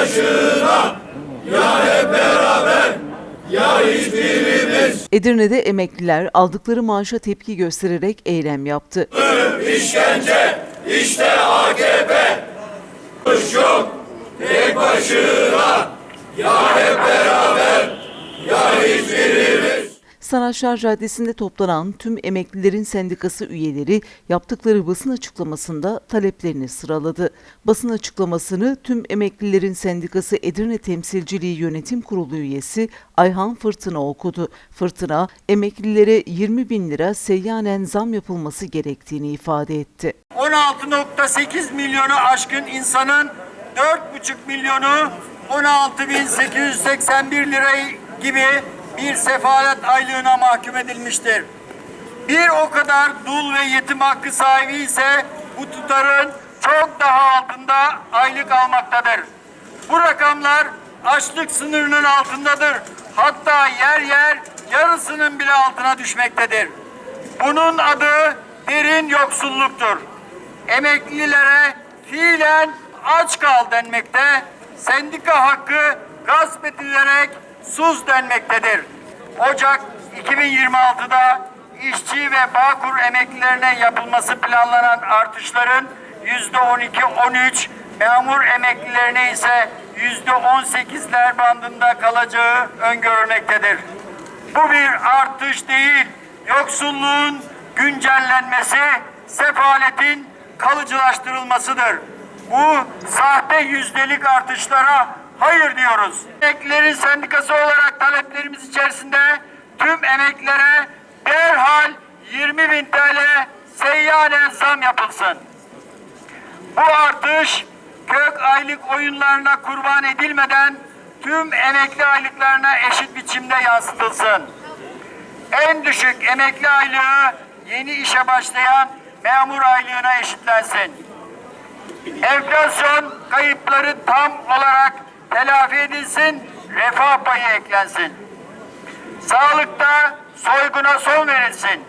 başına ya hep beraber ya hiçbirimiz. Edirne'de emekliler aldıkları maaşa tepki göstererek eylem yaptı. Ölüm, işkence, işte AKP, yok, tek başına, ya hep beraber. Sanatçılar Caddesi'nde toplanan tüm emeklilerin sendikası üyeleri yaptıkları basın açıklamasında taleplerini sıraladı. Basın açıklamasını tüm emeklilerin sendikası Edirne Temsilciliği Yönetim Kurulu üyesi Ayhan Fırtına okudu. Fırtına, emeklilere 20 bin lira seyyanen zam yapılması gerektiğini ifade etti. 16.8 milyonu aşkın insanın 4,5 milyonu 16.881 lira gibi bir sefalet aylığına mahkum edilmiştir. Bir o kadar dul ve yetim hakkı sahibi ise bu tutarın çok daha altında aylık almaktadır. Bu rakamlar açlık sınırının altındadır. Hatta yer yer yarısının bile altına düşmektedir. Bunun adı derin yoksulluktur. Emeklilere fiilen aç kal denmekte, sendika hakkı gasp edilerek sus denmektedir. Ocak 2026'da işçi ve Bağkur emeklilerine yapılması planlanan artışların yüzde 12-13, memur emeklilerine ise yüzde 18'ler bandında kalacağı öngörülmektedir. Bu bir artış değil, yoksulluğun güncellenmesi, sefaletin kalıcılaştırılmasıdır. Bu sahte yüzdelik artışlara hayır diyoruz. Emeklilerin sendikası olarak taleplerimiz içerisinde tüm emeklilere derhal 20 bin TL seyyanen zam yapılsın. Bu artış kök aylık oyunlarına kurban edilmeden tüm emekli aylıklarına eşit biçimde yansıtılsın. En düşük emekli aylığı yeni işe başlayan memur aylığına eşitlensin. Enflasyon kayıpları tam olarak telafi edilsin, refah payı eklensin. Sağlıkta soyguna son verilsin.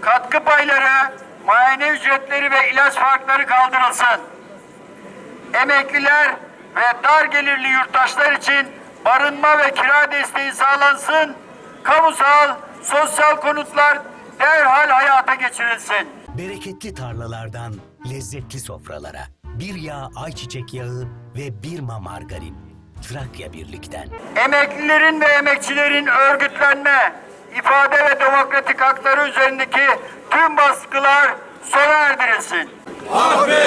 Katkı payları, muayene ücretleri ve ilaç farkları kaldırılsın. Emekliler ve dar gelirli yurttaşlar için barınma ve kira desteği sağlansın. Kamusal, sosyal konutlar derhal hayata geçirilsin. Bereketli tarlalardan lezzetli sofralara. Bir yağ ayçiçek yağı ve bir ma margarin. Trakya Birlik'ten. Emeklilerin ve emekçilerin örgütlenme, ifade ve demokratik hakları üzerindeki tüm baskılar sona erdirilsin. hak ve